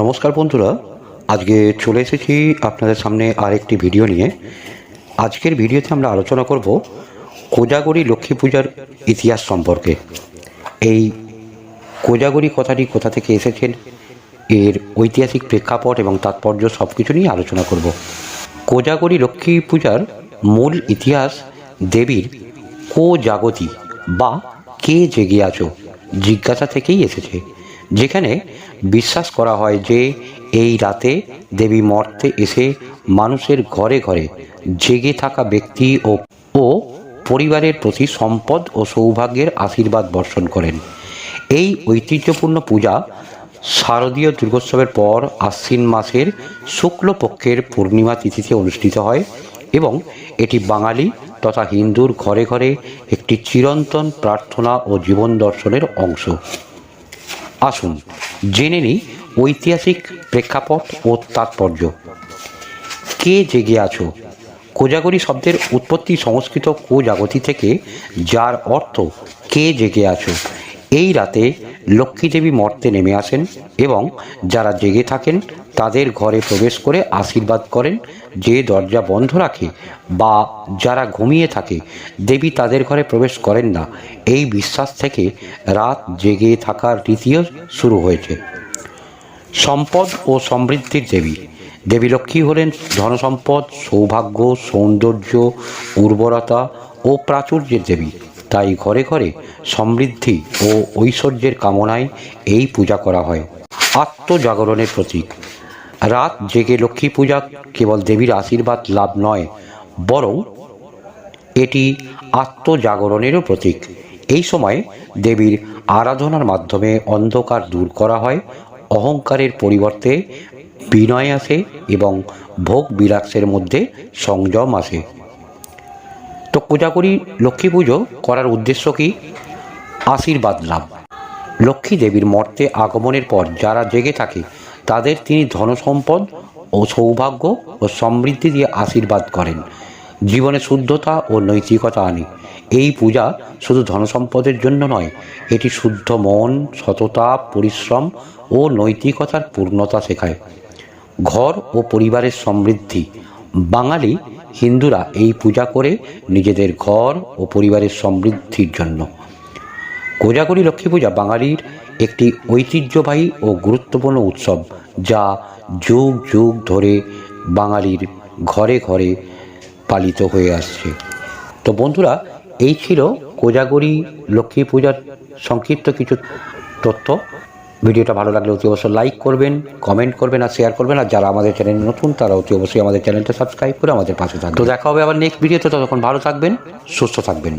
নমস্কার বন্ধুরা, আজকে চলে এসেছি আপনাদের সামনে আরেকটি ভিডিও নিয়ে। আজকের ভিডিওতে আমরা আলোচনা করব কোজাগরি লক্ষ্মী পূজার ইতিহাস সম্পর্কে। এই কোজাগরি কথাটি কোথা থেকে এসেছেন, এর ঐতিহাসিক প্রেক্ষাপট এবং তাৎপর্য সব কিছু নিয়ে আলোচনা করব। কোজাগরি লক্ষ্মী পূজার মূল ইতিহাস দেবীর কো জাগতি বা কে জেগে আছো, জিজ্ঞাসা থেকেই এসেছে। যেখানে বিশ্বাস করা হয় যে এই রাতে দেবী মর্তে এসে মানুষের ঘরে ঘরে জেগে থাকা ব্যক্তি ও ও পরিবারের প্রতি সম্পদ ও সৌভাগ্যের আশীর্বাদ বর্ষণ করেন। এই ঐতিহ্যপূর্ণ পূজা শারদীয় দুর্গোৎসবের পর আশ্বিন মাসের শুক্লপক্ষের পূর্ণিমা তিথিতে অনুষ্ঠিত হয় এবং এটি বাঙালি তথা হিন্দুর ঘরে ঘরে একটি চিরন্তন প্রার্থনা ও জীবন দর্শনের অংশ। আসুন, জেনে নিই ঐতিহাসিক প্রেক্ষাপট ও তাৎপর্য। কে জেগে আছো? কোজাগরি শব্দের উৎপত্তি সংস্কৃত কোজাগতি থেকে, যার অর্থ কে জেগে আছো? এই রাতে লক্ষ্মী দেবী মর্তে নেমে আসেন এবং যারা জেগে থাকেন তাদের ঘরে প্রবেশ করে আশীর্বাদ করেন যে দরজা বন্ধ রাখে বা যারা ঘুমিয়ে থাকে, দেবী তাদের ঘরে প্রবেশ করেন না। এই বিশ্বাস থেকে রাত জেগে থাকার রীতিও শুরু হয়েছে। সম্পদ ও সমৃদ্ধির দেবী। দেবী লক্ষ্মী হলেন ধনসম্পদ, সৌভাগ্য, সৌন্দর্য, উর্বরতা ও প্রাচুর্যের দেবী। তাই ঘরে ঘরে সমৃদ্ধি ও ঐশ্বর্যের কামনায় এই পূজা করা হয়। আত্মজাগরণের প্রতীক। রাত জেগে লক্ষ্মী পূজা কেবল দেবীর আশীর্বাদ লাভ নয়, বরং এটি আত্মজাগরণেরও প্রতীক। এই সময় দেবীর আরাধনার মাধ্যমে অন্ধকার দূর করা হয়, অহংকারের পরিবর্তে বিনয় আসে এবং ভোগ বিলাসের মধ্যে সংযম আসে। তো কোজাগরি লক্ষ্মী পুজো করার উদ্দেশ্য কি? আশীর্বাদ লাভ। লক্ষ্মী দেবীর মর্তে আগমনের পর যারা জেগে থাকে, তাদের তিনি ধনসম্পদ ও সৌভাগ্য ও সমৃদ্ধি দিয়ে আশীর্বাদ করেন। জীবনে শুদ্ধতা ও নৈতিকতা আনে। এই পূজা শুধু ধনসম্পদের জন্য নয়, এটি শুদ্ধ মন, সততা, পরিশ্রম ও নৈতিকতার পূর্ণতা শেখায়। ঘর ও পরিবারের সমৃদ্ধি। বাঙালি হিন্দুরা এই পূজা করে নিজেদের ঘর ও পরিবারের সমৃদ্ধির জন্য। কোজাগরি লক্ষ্মী পূজা বাঙালির একটি ঐতিহ্যবাহী ও গুরুত্বপূর্ণ উৎসব, যা যুগ যুগ ধরে বাঙালির ঘরে ঘরে পালিত হয়ে আসছে। তো বন্ধুরা, এই ছিল কোজাগরি লক্ষ্মী পূজার সংক্ষিপ্ত কিছু তথ্য। ভিডিওটা ভালো লাগলে অতি অবশ্যই লাইক করবেন কমেন্ট করবেন আর শেয়ার করবেন। আর যারা আমাদের চ্যানেল নতুন, তারা অতি অবশ্যই আমাদের চ্যানেলটা সাবস্ক্রাইব করে আমাদের পাশে থাকবে তো দেখা হবে আবার নেক্সট ভিডিওতে ততক্ষণ ভালো থাকবেন, সুস্থ থাকবেন।